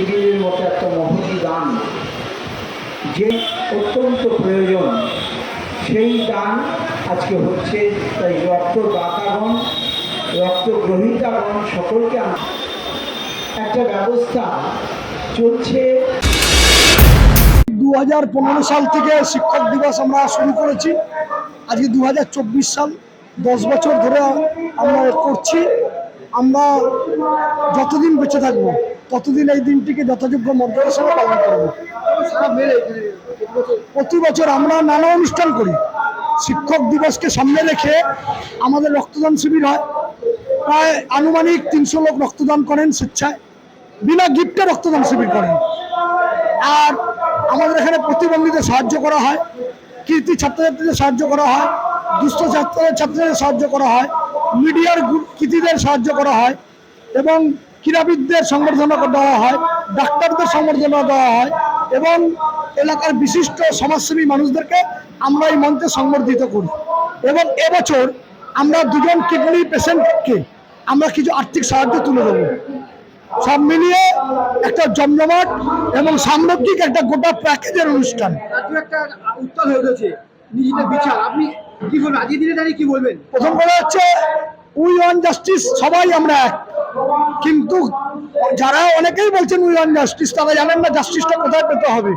শিবিরের মতো একটা মহতি দান যে অত্যন্ত প্রয়োজন, সেই দান আজকে হচ্ছে তাই রক্তদাতাগণ, রক্তগ্রহিতাগণ সকলকে একটা ব্যবস্থা চলছে। দু হাজার পনেরো সাল থেকে শিক্ষক দিবস আমরা শুরু করেছি। আজকে দু হাজার চব্বিশ সাল, দশ বছর ধরে আমরা করছি। আমরা যতদিন বেঁচে থাকব ততদিন এই দিনটিকে যথাযোগ্য মর্যাদার সঙ্গে পালন করব? প্রতি বছর আমরা নানা অনুষ্ঠান করি। শিক্ষক দিবসকে সামনে রেখে আমাদের রক্তদান শিবির হয়। প্রায় আনুমানিক তিনশো লোক রক্তদান করেন স্বেচ্ছায়। বিনা গিফটে রক্তদান শিবির করেন। আর আমাদের এখানে প্রতিবন্ধীদের সাহায্য করা হয়। কীর্তি ছাত্রছাত্রীদের সাহায্য করা হয়। দুস্থ ছাত্র ছাত্রীদের সাহায্য করা হয়। মিডিয়ার কৃতিদের সাহায্য করা হয়। এবং ক্রীড়াবিদদের সংবর্ধনা দেওয়া হয় ডাক্তারদের সংবর্ধনা দেওয়া হয় এবং এলাকার বিশিষ্ট সমাজসেবী মানুষদেরকে আমরা এই মঞ্চে সংবর্ধিত করি। এবং এবছর আমরা দুজন কিডনি পেশেন্টকে আমরা কিছু আর্থিক সাহায্য তুলে দেবো। সব মিলিয়ে একটা জমজমাট এবং সামগ্রিক একটা গোটা প্যাকেজের অনুষ্ঠান। উত্তাল হয়ে নিজেদের বিচার। আপনি কি বলবেন? আজকের দিনে দাঁড়িয়ে কি বলবেন? প্রথম কথা হচ্ছে উই ওয়ান জাস্টিস সবাই আমরা এক। কিন্তু যারা অনেকেই বলছেন উই ওয়ান জাস্টিস তারা জানেন না জাস্টিসটা কোথায় পেতে হবে।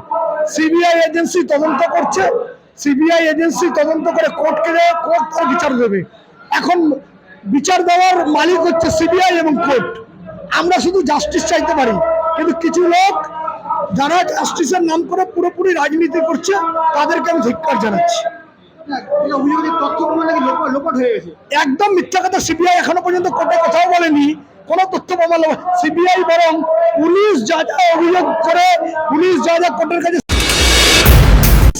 সিবিআই এজেন্সি তদন্ত করছে সিবিআই এজেন্সি তদন্ত করে কোর্টকে দেবে কোর্ট তার বিচার দেবে। এখন বিচার দেওয়ার মালিক হচ্ছে সিবিআই এবং কোর্ট। আমরা শুধু জাস্টিস চাইতে পারি কিন্তু কিছু লোক যারা জাস্টিসের নাম করে পুরোপুরি রাজনীতি করছে তাদেরকে আমি ধিক্কার জানাচ্ছি। হয়ে একদম মিথ্যা কথা সিবিআই এখনও পর্যন্ত কোর্টে কথাও বলেনি। কোনো তথ্য প্রমাণ সিবিআই বরং পুলিশ যা যা অভিযোগ করে পুলিশ যা যা কোর্টের কাছে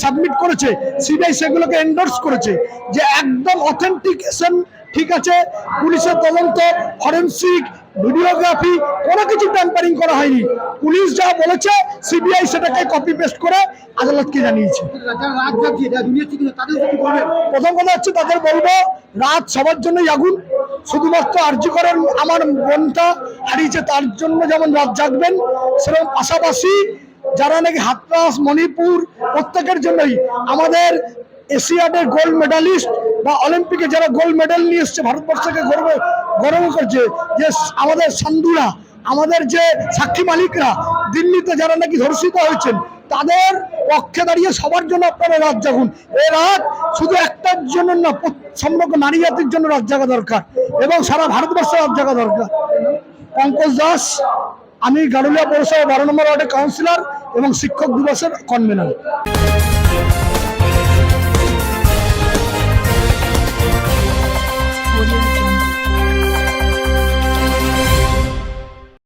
সাবমিট করেছে সিবিআই সেগুলোকে এন্ডোর্স করেছে যে একদম অথেন্টিকেশন ঠিক আছে পুলিশের তদন্ত ফরেন্সিক ভিডিওগ্রাফি কোনো কিছু ট্যাম্পারিং করা হয়নি। পুলিশ যা বলেছে সিবিআই সেটাকে কপি পেস্ট করে আদালতকে জানিয়েছে। প্রথম কথা হচ্ছে তাদের বলব রাত সবার জন্যই আগুন। শুধুমাত্র আর্য করেন আমার বোনটা হারিয়েছে, তার জন্য যেমন রাত জাগবেন, সেরকম পাশাপাশি যারা নাকি হাতরাস, মণিপুর, প্রত্যেকের জন্যই আমাদের এশিয়াডের গোল্ড মেডালিস্ট বা অলিম্পিকে যারা গোল্ড মেডেল নিয়ে এসছে, ভারতবর্ষকে গর্ব গর্ব করছে যে আমাদের সান্দুরা আমাদের যে সাক্ষী মালিকরা, দিল্লিতে যারা নাকি ধর্ষিত হয়েছেন তাদের পক্ষে দাঁড়িয়ে সবার জন্য আপনারা রাত জাগুন। এ রাত শুধু একটার জন্য না সমগ্র নারী জাতির জন্য রাত জাগা দরকার এবং সারা ভারতবর্ষে রাত জাগা দরকার। পঙ্কজ দাস আমি গারুলিয়া পৌরসভা বারো নম্বর ওয়ার্ডের কাউন্সিলর এবং শিক্ষক দিবসের কনভেনার